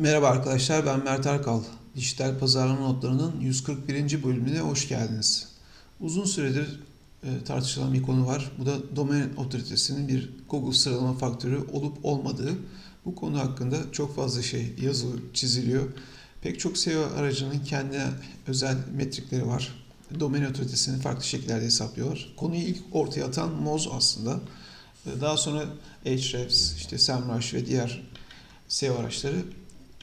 Merhaba arkadaşlar, ben Mert Arkal. Dijital Pazarlama Notları'nın 141. bölümüne hoş geldiniz. Uzun süredir e, tartışılan bir konu var. Bu da domain otoritesinin bir Google sıralama faktörü olup olmadığı. Bu konu hakkında çok fazla şey yazılıyor, çiziliyor. Pek çok SEO aracının kendine özel metrikleri var. Domain otoritesini farklı şekillerde hesaplıyorlar. Konuyu ilk ortaya atan Moz aslında. E, Daha sonra Ahrefs, işte SEMrush ve diğer SEO araçları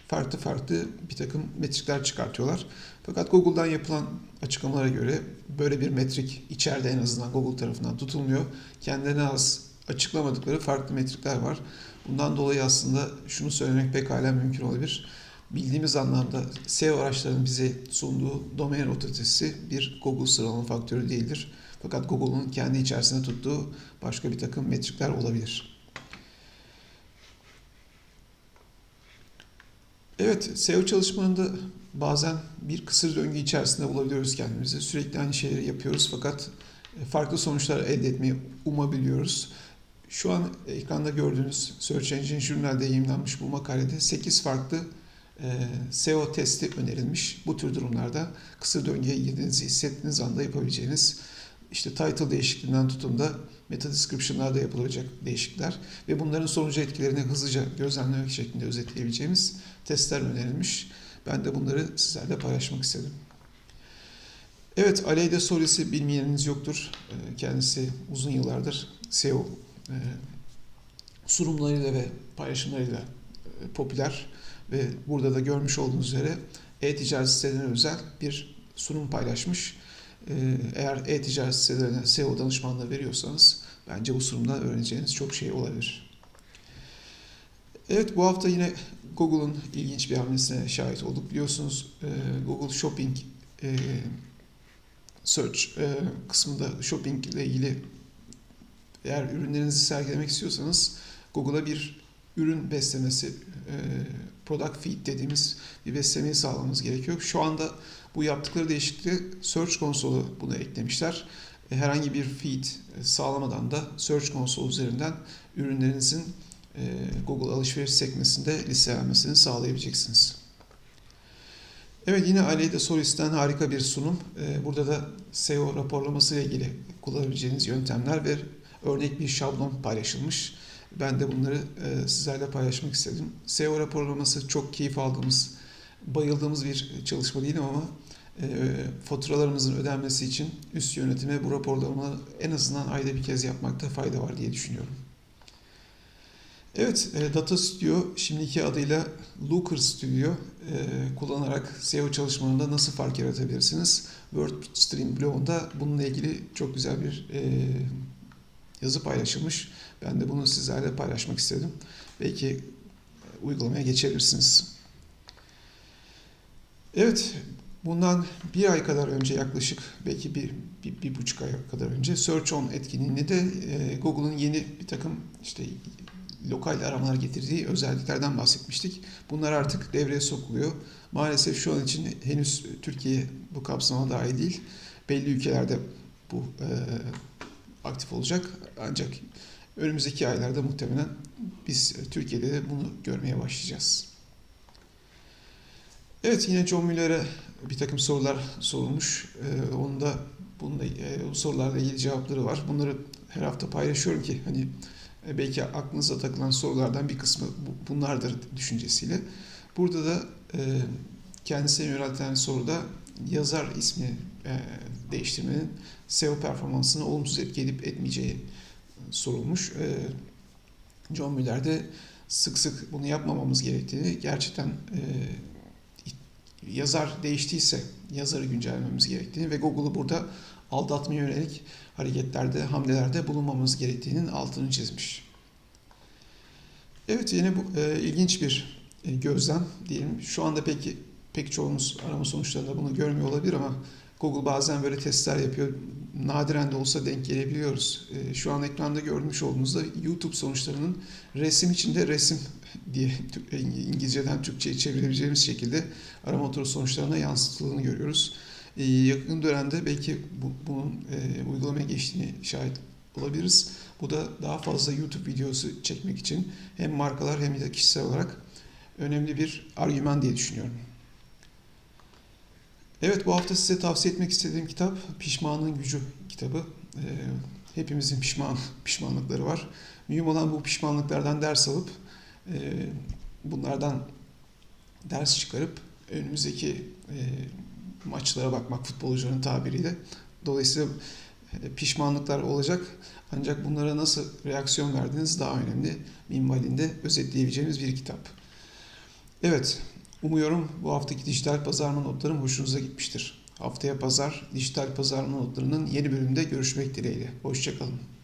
farklı farklı bir takım metrikler çıkartıyorlar. Fakat Google'dan yapılan açıklamalara göre böyle bir metrik içeride en azından Google tarafından tutulmuyor. Kendilerine az açıklamadıkları farklı metrikler var. Bundan dolayı aslında şunu söylemek pekala mümkün olabilir. Bildiğimiz anlamda SEO araçlarının bize sunduğu domain otoritesi bir Google sıralama faktörü değildir. Fakat Google'un kendi içerisinde tuttuğu başka bir takım metrikler olabilir. Evet, SEO çalışmalarında bazen bir kısır döngü içerisinde bulabiliyoruz kendimizi. Sürekli aynı şeyleri yapıyoruz fakat farklı sonuçlar elde etmeyi umabiliyoruz. Şu an ekranda gördüğünüz Search Engine Journal'de yayınlanmış bu makalede 8 farklı e, SEO testi önerilmiş. Bu tür durumlarda kısır döngüye girdiğinizi hissettiğiniz anda yapabileceğiniz işte title değişikliğinden tutun da meta description'larda yapılabilecek değişiklikler ve bunların sonucu etkilerini hızlıca gözlemlemek şeklinde özetleyebileceğimiz testler önerilmiş. Ben de bunları sizlerle paylaşmak istedim. Evet, Aleyde Solis'i bilmeyeniniz yoktur. Ee, Kendisi uzun yıllardır SEO e, sunumlarıyla ve paylaşımlarıyla e, popüler ve burada da görmüş olduğunuz üzere e-ticaret sitelerine özel bir sunum paylaşmış. Ee, Eğer e-ticaret sitelerine SEO danışmanlığı veriyorsanız bence bu sunumda öğreneceğiniz çok şey olabilir. Evet bu hafta yine Google'un ilginç bir hamlesine şahit olduk. Biliyorsunuz e, Google Shopping e, Search e, kısmında shopping ile ilgili eğer ürünlerinizi sergilemek istiyorsanız Google'a bir ürün beslemesi, product feed dediğimiz bir beslemeyi sağlamamız gerekiyor. Şu anda bu yaptıkları değişikliği Search konsolu bunu eklemişler. Herhangi bir feed sağlamadan da Search konsolu üzerinden ürünlerinizin Google alışveriş sekmesinde listelenmesini sağlayabileceksiniz. Evet yine Aleyde Solis'ten harika bir sunum. Burada da SEO raporlaması ile ilgili kullanabileceğiniz yöntemler ve örnek bir şablon paylaşılmış. Ben de bunları sizlerle paylaşmak istedim. SEO raporlaması çok keyif aldığımız, bayıldığımız bir çalışma değil ama faturalarımızın ödenmesi için üst yönetime bu raporlamaları en azından ayda bir kez yapmakta fayda var diye düşünüyorum. Evet, Data Studio şimdiki adıyla Looker Studio kullanarak SEO çalışmalarında nasıl fark yaratabilirsiniz? WordStream blogunda bununla ilgili çok güzel bir yazı paylaşılmış. Ben de bunu sizlerle paylaşmak istedim. Belki uygulamaya geçebilirsiniz. Evet, bundan bir ay kadar önce yaklaşık belki bir, bir, bir buçuk ay kadar önce Search On etkinliğinde de Google'un yeni bir takım işte lokal aramalar getirdiği özelliklerden bahsetmiştik. Bunlar artık devreye sokuluyor. Maalesef şu an için henüz Türkiye bu kapsama dahil değil. Belli ülkelerde bu e, aktif olacak. Ancak önümüzdeki aylarda muhtemelen biz Türkiye'de de bunu görmeye başlayacağız. Evet yine John Müller'e bir takım sorular sorulmuş. Ee, onun da bununla, e, bu sorularla ilgili cevapları var. Bunları her hafta paylaşıyorum ki hani e, belki aklınıza takılan sorulardan bir kısmı bu, bunlardır düşüncesiyle. Burada da e, kendisine yöneltilen soruda yazar ismi e, değiştirmenin SEO performansını olumsuz etki edip etmeyeceği sorulmuş. E, John Müller de sık sık bunu yapmamamız gerektiğini, gerçekten e, yazar değiştiyse yazarı güncellememiz gerektiğini ve Google'u burada aldatmaya yönelik hareketlerde, hamlelerde bulunmamamız gerektiğinin altını çizmiş. Evet yine bu e, ilginç bir e, gözlem diyelim. Şu anda peki pek çoğumuz arama sonuçlarında bunu görmüyor olabilir ama Google bazen böyle testler yapıyor. Nadiren de olsa denk gelebiliyoruz. E, şu an ekranda görmüş olduğunuzda YouTube sonuçlarının resim içinde resim diye İngilizceden Türkçe'ye çevirebileceğimiz şekilde arama motoru sonuçlarına yansıtıldığını görüyoruz. E, yakın dönemde belki bu, bunun e, uygulamaya geçtiğini şahit olabiliriz. Bu da daha fazla YouTube videosu çekmek için hem markalar hem de kişisel olarak önemli bir argüman diye düşünüyorum. Evet bu hafta size tavsiye etmek istediğim kitap Pişmanlığın Gücü kitabı. Ee, hepimizin pişman pişmanlıkları var. Mühim olan bu pişmanlıklardan ders alıp e, bunlardan ders çıkarıp önümüzdeki e, maçlara bakmak futbolcuların tabiriyle. Dolayısıyla e, pişmanlıklar olacak ancak bunlara nasıl reaksiyon verdiğiniz daha önemli. Minvalinde özetleyebileceğimiz bir kitap. Evet, umuyorum bu haftaki dijital pazarlama notlarım hoşunuza gitmiştir. Haftaya pazar dijital pazarlama notlarının yeni bölümünde görüşmek dileğiyle. Hoşçakalın.